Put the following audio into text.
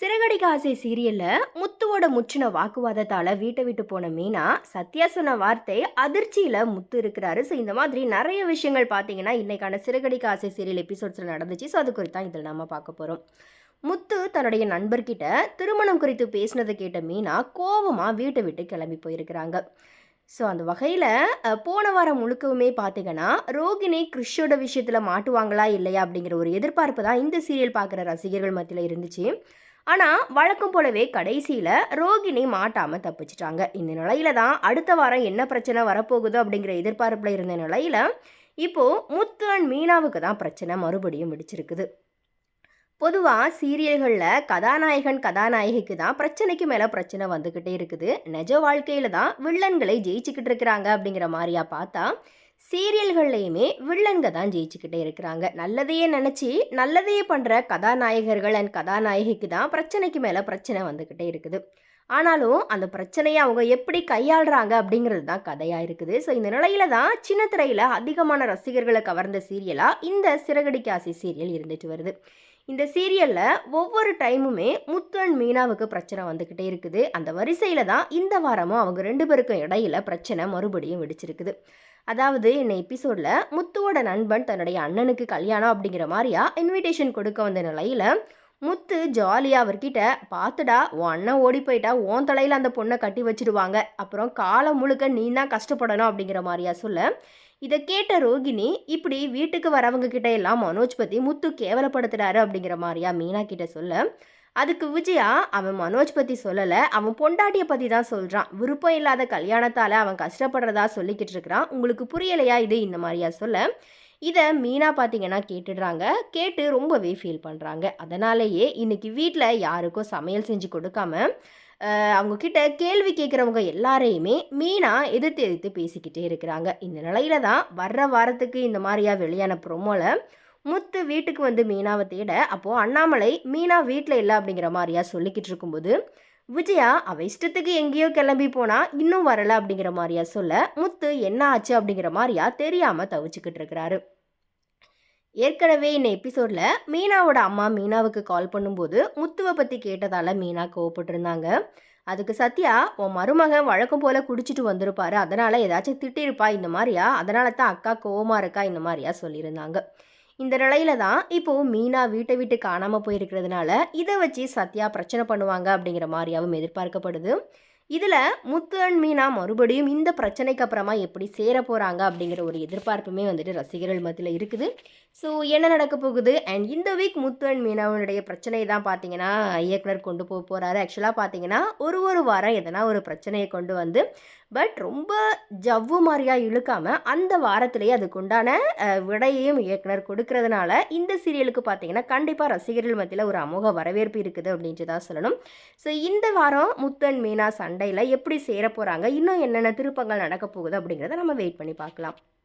சிறகடிக்க ஆசை சீரியல்ல முத்துவோட முற்றின வாக்குவாதத்தால வீட்டை விட்டு போன மீனா சத்யா சொன்ன வார்த்தை அதிர்ச்சியில முத்து இருக்கிறாரு. ஸோ இந்த மாதிரி நிறைய விஷயங்கள் பார்த்தீங்கன்னா இன்னைக்கான சிறகடிக்க ஆசை சீரியல் எபிசோட்ஸில் நடந்துச்சு. ஸோ அது குறித்தான் இதில் நம்ம பார்க்க போகிறோம் முத்து தன்னுடைய நண்பர்கிட்ட திருமணம் குறித்து பேசினதை கேட்ட மீனா கோவமாக வீட்டை விட்டு கிளம்பி போயிருக்கிறாங்க. ஸோ அந்த வகையில் போன வாரம் முழுக்கவுமே பார்த்தீங்கன்னா ரோகிணி கிறிஷோட விஷயத்தில் மாட்டுவாங்களா இல்லையா அப்படிங்கிற ஒரு எதிர்பார்ப்பு தான் இந்த சீரியல் பார்க்குற ரசிகர்கள் மத்தியில் இருந்துச்சு. ஆனால் வழக்கம் போலவே கடைசியில் ரோகிணி மாட்டாமல் தப்பிச்சிட்டாங்க. இந்த நிலையில தான் அடுத்த வாரம் என்ன பிரச்சனை வரப்போகுதோ அப்படிங்கிற எதிர்பார்ப்பில் இருந்த நிலையில் இப்போது முத்து அண்ட் மீனாவுக்கு தான் பிரச்சனை மறுபடியும் விடிச்சிருக்குது. பொதுவாக சீரியல்களில் கதாநாயகன் கதாநாயகிக்கு தான் பிரச்சனைக்கு மேலே பிரச்சனை வந்துக்கிட்டே இருக்குது. நிஜ வாழ்க்கையில் தான் வில்லன்களை ஜெயிச்சுக்கிட்டு இருக்கிறாங்க அப்படிங்கிற மாதிரியா பார்த்தா சீரியல்கள்லையுமே வில்லன்க தான் ஜெயிச்சுக்கிட்டே இருக்கிறாங்க. நல்லதையே நினச்சி நல்லதையே பண்ணுற கதாநாயகர்கள் அண்ட் கதாநாயகிக்கு தான் பிரச்சனைக்கு மேலே பிரச்சனை வந்துக்கிட்டே இருக்குது. ஆனாலும் அந்த பிரச்சனையை அவங்க எப்படி கையாளுறாங்க அப்படிங்கிறது தான் கதையாக இருக்குது. ஸோ இந்த நிலையில தான் சின்ன திரையில் அதிகமான ரசிகர்களை கவர்ந்த சீரியலாக இந்த சிறகடிக்கு ஆசை சீரியல் இருந்துட்டு வருது. இந்த சீரியலில் ஒவ்வொரு டைமுமே முத்து அண்ட் மீனாவுக்கு பிரச்சனை வந்துக்கிட்டே இருக்குது. அந்த வரிசையில் தான் இந்த வாரமும் அவங்க ரெண்டு பேருக்கும் இடையில பிரச்சனை மறுபடியும் வெடிச்சிருக்குது. அதாவது இந்த எபிசோடில் முத்துவோட நண்பன் தன்னுடைய அண்ணனுக்கு கல்யாணம் அப்படிங்கிற மாதிரியா இன்விடேஷன் கொடுக்க வந்த நிலையில் முத்து ஜாலியாக அவர்கிட்ட பார்த்துடா உன் அண்ணன் ஓடி போயிட்டா உன் தலையில் அந்த பொண்ணை கட்டி வச்சிருவாங்க. அப்புறம் காலம் முழுக்க நீ தான் கஷ்டப்படணும் அப்படிங்கிற மாதிரியா சொல்ல இதை கேட்ட ரோகிணி இப்படி வீட்டுக்கு வரவங்க கிட்ட எல்லாம் மனோஜ் பற்றி முத்து கேவலப்படுத்துறாரு அப்படிங்கிற மாதிரியா மீனா கிட்ட சொல்ல அதுக்கு விஜயா அவன் மனோஜ் பற்றி சொல்லலை அவன் பொண்டாட்டியை பற்றி தான் சொல்கிறான் விருப்பம் இல்லாத கல்யாணத்தால் அவன் கஷ்டப்படுறதா சொல்லிக்கிட்டு இருக்கிறான். உங்களுக்கு புரியலையா இது? இந்த மாதிரியா சொல்ல. இதை மீனா பார்த்தீங்கன்னா கேட்டுடுறாங்க. கேட்டு ரொம்பவே ஃபீல் பண்ணுறாங்க அதனாலேயே இன்னைக்கு வீட்டில் யாருக்கும் சமையல் செஞ்சு கொடுக்காம அவங்கக்கிட்ட கேள்வி கேட்குறவங்க எல்லாரையுமே மீனா எதிர்த்து எதிர்த்து பேசிக்கிட்டே இருக்கிறாங்க. இந்த நிலையில தான் வர்ற வாரத்துக்கு இந்த மாதிரியா வெளியான ப்ரொமோவில் முத்து வீட்டுக்கு வந்து மீனாவை தேட அப்போது அண்ணாமலை மீனா வீட்டில் இல்லை அப்படிங்கிற மாதிரியா சொல்லிக்கிட்டு இருக்கும்போது விஜயா அவ இஷ்டத்துக்கு எங்கேயோ கிளம்பி போனா இன்னும் வரல அப்படிங்கிற மாதிரியா சொல்ல முத்து என்ன ஆச்சு? அப்படிங்கிற மாதிரியா தெரியாம தவிச்சுக்கிட்டு இருக்கிறாரு. ஏற்கனவே இந்த எபிசோடில் மீனாவோட அம்மா மீனாவுக்கு கால் பண்ணும்போது முத்துவை பற்றி கேட்டதால் மீனா கோவப்பட்டிருந்தாங்க. அதுக்கு சத்யா உன் மருமகன் வழக்கம் போல் குடிச்சிட்டு வந்திருப்பாரு. அதனால் ஏதாச்சும் திட்டிருப்பா இந்த மாதிரியா? அதனால தான் அக்கா கோவமாக இருக்கா? இந்த மாதிரியா சொல்லியிருந்தாங்க. இந்த நிலையில தான் இப்போது மீனா வீட்டை விட்டு காணாமல் போயிருக்கிறதுனால இதை வச்சு சத்யா பிரச்சனை பண்ணுவாங்க அப்படிங்கிற மாதிரியாவும் எதிர்பார்க்கப்படுது. இதில் முத்து அண்ட் மீனா மறுபடியும் இந்த பிரச்சனைக்கு அப்புறமா எப்படி சேர போகிறாங்க அப்படிங்கிற ஒரு எதிர்பார்ப்புமே வந்துட்டு ரசிகர்கள் மத்தியில் இருக்குது. ஸோ என்ன நடக்க போகுது? அண்ட் இந்த வீக் முத்து அண்ட் மீனாவுடைய பிரச்சனை தான் பார்த்தீங்கன்னா இயக்குனர் கொண்டு போக போகிறாரு ஆக்சுவலாக பார்த்தீங்கன்னா ஒரு ஒரு வாரம் எதனா ஒரு பிரச்சனையை கொண்டு வந்து பட் ரொம்ப ஜவ்வு மாதிரியாக இழுக்காமல் அந்த வாரத்திலேயே அதுக்குண்டான விடையையும் இயக்குனர் கொடுக்கறதுனால இந்த சீரியலுக்கு பார்த்தீங்கன்னா கண்டிப்பாக ரசிகர்கள் மத்தியில் ஒரு அமோக வரவேற்பு இருக்குது அப்படின்ட்டு தான் சொல்லணும். ஸோ இந்த வாரம் முத்தன் மீனா சண்டையில் எப்படி சேர போகிறாங்க இன்னும் என்னென்ன திருப்பங்கள் நடக்க போகுது அப்படிங்கிறத நம்ம வெயிட் பண்ணி பார்க்கலாம்.